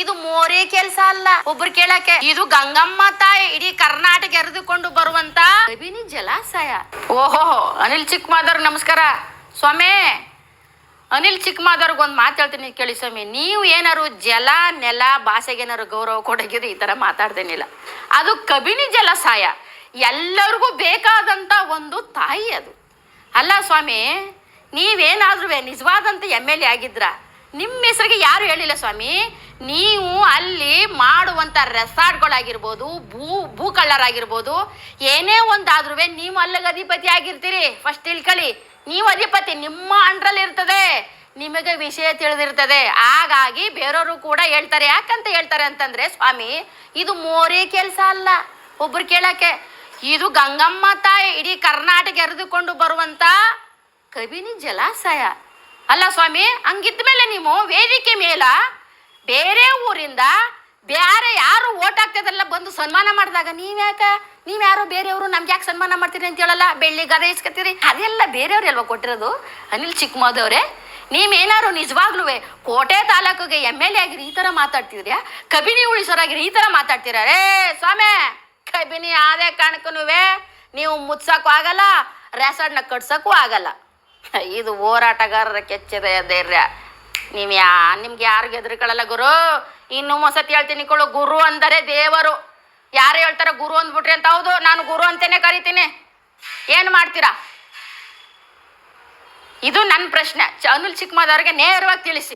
ಇದು ಮೋರೆ ಕೆಲ್ಸ ಅಲ್ಲ. ಒಬ್ರು ಕೇಳಕ್ಕೆ, ಇದು ಗಂಗಮ್ಮ ತಾಯಿ ಇಡೀ ಕರ್ನಾಟಕ ಎರೆದುಕೊಂಡು ಬರುವಂತ ಕಬಿನಿ ಜಲಾಶಯ. ಓಹೋ, ಅನಿಲ್ ಚಿಕ್ಕಮಾದರ್ ನಮಸ್ಕಾರ. ಸ್ವಾಮಿ, ಅನಿಲ್ ಚಿಕ್ಕಮಾದವ್ರಿಗೆ ಒಂದು ಮಾತು ಹೇಳ್ತೀನಿ ಕೇಳಿ ಸ್ವಾಮಿ. ನೀವು ಏನಾರು ಜಲ, ನೆಲ, ಭಾಷೆಗೆ ಏನಾರು ಗೌರವ ಕೊಡಗಿದ್ರೆ ಈ ಥರ ಮಾತಾಡ್ತೇನಿಲ್ಲ ಅದು ಕಬಿನಿ ಜಲಾಶಯ. ಎಲ್ಲರಿಗೂ ಬೇಕಾದಂಥ ಒಂದು ತಾಯಿ ಅದು. ಅಲ್ಲ ಸ್ವಾಮಿ ನೀವೇನಾದ್ರೂ ನಿಜವಾದಂಥ ಎಂ ಎಲ್ ಎ ಆಗಿದ್ರ? ನಿಮ್ಮ ಹೆಸರಿಗೆ ಯಾರು ಹೇಳಿಲ್ಲ ಸ್ವಾಮಿ? ನೀವು ಅಲ್ಲಿ ಮಾಡುವಂಥ ರೆಸಾರ್ಟ್ಗಳಾಗಿರ್ಬೋದು ಭೂ ಭೂ ಕಳ್ಳರಾಗಿರ್ಬೋದು ಏನೇ ಒಂದಾದ್ರೂ ನೀವು ಅಲ್ಲಿಗೆ ಅಧಿಪತಿ ಆಗಿರ್ತೀರಿ. ಫಸ್ಟ್ ತಿಳ್ಕೊಳ್ಳಿ ನೀವು ಅಧಿಪತಿ, ನಿಮ್ಮ ಅಂಡ್ರಲ್ಲಿ ಇರ್ತದೆ. ನಿಮಗೆ ವಿಷಯ ತಿಳಿದಿರ್ತದೆ. ಹಾಗಾಗಿ ಬೇರೆಯವರು ಕೂಡ ಹೇಳ್ತಾರೆ. ಯಾಕಂತ ಹೇಳ್ತಾರೆ ಅಂತಂದ್ರೆ, ಸ್ವಾಮಿ, ಇದು ಮೋರೇ ಕೆಲಸ ಅಲ್ಲ. ಒಬ್ರು ಕೇಳಕ್ಕೆ, ಇದು ಗಂಗಮ್ಮ ತಾಯಿ ಇಡೀ ಕರ್ನಾಟಕ ಎರೆದುಕೊಂಡು ಬರುವಂತ ಕಬಿನಿ ಜಲಾಶಯ. ಅಲ್ಲ ಸ್ವಾಮಿ, ಹಂಗಿದ್ಮೇಲೆ ನೀವು ವೇದಿಕೆ ಮೇಲ ಬೇರೆ ಊರಿಂದ ಬೇರೆ ಯಾರು ಓಟ್ ಹಾಕ್ತದಲ್ಲ ಬಂದು ಸನ್ಮಾನ ಮಾಡಿದಾಗ ನೀವ್ಯಾಕ? ನೀವ್ ಯಾರು ಬೇರೆಯವರು ನಮ್ಗೆ ಯಾಕೆ ಸನ್ಮಾನ ಮಾಡ್ತೀರಿ ಅಂತ ಹೇಳಲ್ಲ? ಬೆಳ್ಳಿ ಗದ ಇಸ್ಕತ್ತೀರಿ ಅದೆಲ್ಲ ಬೇರೆಯವ್ರು ಅಲ್ವಾ ಕೊಟ್ಟಿರೋದು? ಅನಿಲ್ ಚಿಕ್ಕಮೋದವ್ರೆ ನೀವೇನಾರು ನಿಜವಾಗ್ಲೂ ಕೋಟೆ ತಾಲೂಕಿಗೆ ಎಂ ಎಲ್ ಎ ಆಗಿರಿ ಈ ಥರ ಮಾತಾಡ್ತಿದ್ರ್ಯಾ? ಕಬಿನಿ ಉಳಿಸೋರಾಗಿರಿ ಈ ಥರ ಮಾತಾಡ್ತೀರ ರೇ ಸ್ವಾಮಿ, ಕಬಿನಿ ಆದೇ ಕಾರಣಕ್ಕೂ ನೀವು ಮುತ್ಸಕ್ಕೂ ಆಗಲ್ಲ ನ ಕಟ್ಸಕ್ಕೂ ಆಗಲ್ಲ. ಇದು ಹೋರಾಟಗಾರರ ಕೆಚ್ಚದ ಧೈರ್ಯ ನೀವು ಯಾ, ನಿಮ್ಗೆ ಯಾರಿಗೆ ಹೆದರ್ಕೊಳ್ಳಲ್ಲ ಗುರು? ಇನ್ನು ಮಸತಿ ಹೇಳ್ತೀನಿ ಕೊಡು, ಗುರು ಅಂದರೆ ದೇವರು. ಯಾರು ಹೇಳ್ತಾರ ಗುರು ಅಂದ್ಬಿಟ್ರಿ ಅಂತ ಹೌದು, ನಾನು ಗುರು ಅಂತೇನೆ ಕರಿತೀನಿ. ಏನು ಮಾಡ್ತೀರಾ? ಇದು ನನ್ನ ಪ್ರಶ್ನೆ. ಅನಿಲ್ ಚಿಕ್ಕಮದವ್ರಿಗೆ ನೇರವಾಗಿ ತಿಳಿಸಿ.